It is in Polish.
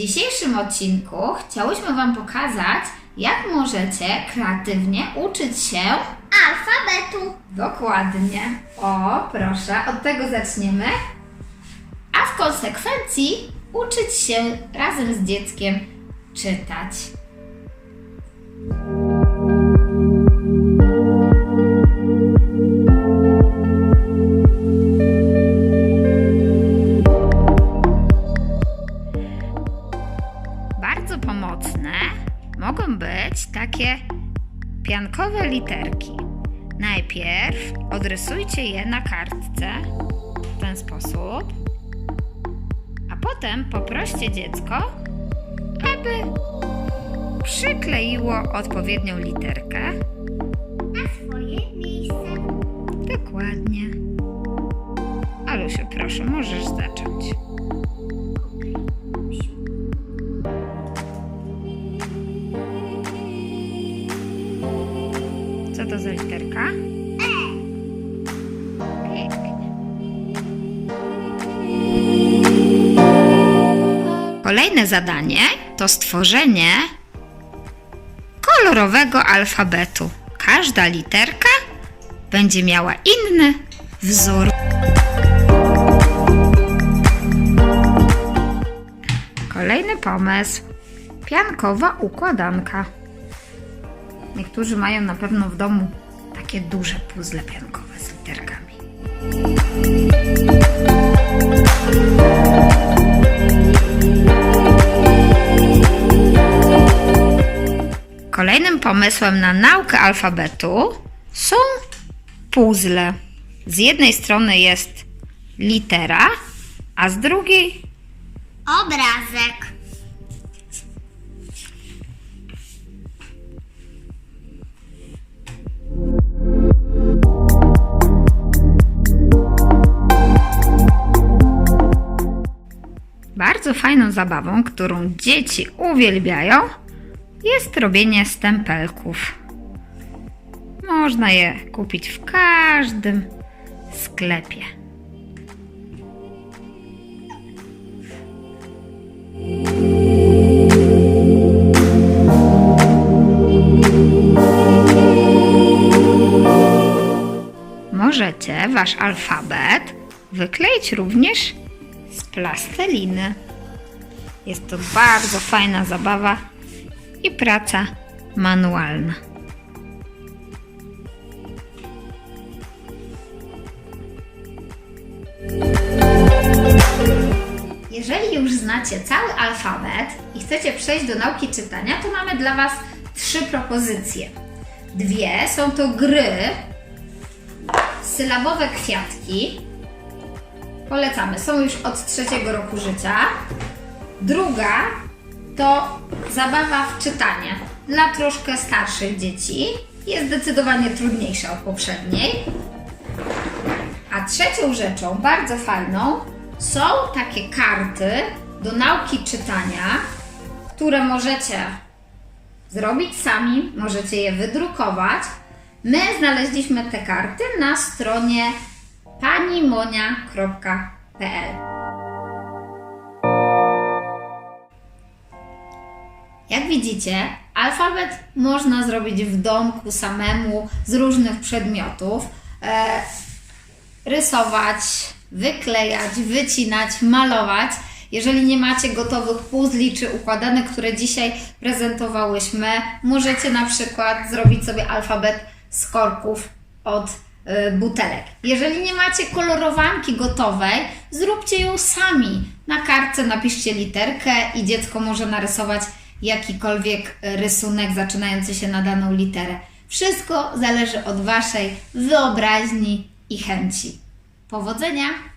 dzisiejszym odcinku chciałyśmy Wam pokazać, jak możecie kreatywnie uczyć się alfabetu. dokładnie. O, proszę, od tego zaczniemy. A w konsekwencji uczyć się razem z dzieckiem czytać. Być takie piankowe literki. Najpierw odrysujcie je na kartce w ten sposób, a potem poproście dziecko, aby przykleiło odpowiednią literkę. Na swoje miejsce. Dokładnie. Alusiu, proszę, możesz zacząć. To za literka? Kolejne zadanie to stworzenie kolorowego alfabetu. Każda literka będzie miała inny wzór. Kolejny pomysł. Piankowa układanka. Niektórzy mają na pewno w domu takie duże puzzle piankowe z literkami. Kolejnym pomysłem na naukę alfabetu są puzzle. Z jednej strony jest litera, a z drugiej Obrazek. Bardzo fajną zabawą, którą dzieci uwielbiają, jest robienie stempelków. Można je kupić w każdym sklepie. Możecie wasz alfabet wykleić również z plasteliny. Jest to bardzo fajna zabawa i praca manualna. Jeżeli już znacie cały alfabet i chcecie przejść do nauki czytania, to mamy dla Was trzy propozycje. Dwie są to gry, sylabowe kwiatki, Polecamy. Są już od trzeciego roku życia. Druga to zabawa w czytanie dla troszkę starszych dzieci. Jest zdecydowanie trudniejsza od poprzedniej. A trzecią rzeczą, bardzo fajną, są takie karty do nauki czytania, które możecie zrobić sami, możecie je wydrukować. My znaleźliśmy te karty na stronie panimonia.pl. Jak widzicie, alfabet można zrobić w domku samemu z różnych przedmiotów. E, rysować, wyklejać, wycinać, malować. Jeżeli nie macie gotowych puzli czy układanek, które dzisiaj prezentowałyśmy, możecie na przykład zrobić sobie alfabet z korków od y, butelek. Jeżeli nie macie kolorowanki gotowej, zróbcie ją sami. Na kartce napiszcie literkę i dziecko może narysować jakikolwiek rysunek zaczynający się na daną literę. Wszystko zależy od Waszej wyobraźni i chęci. Powodzenia!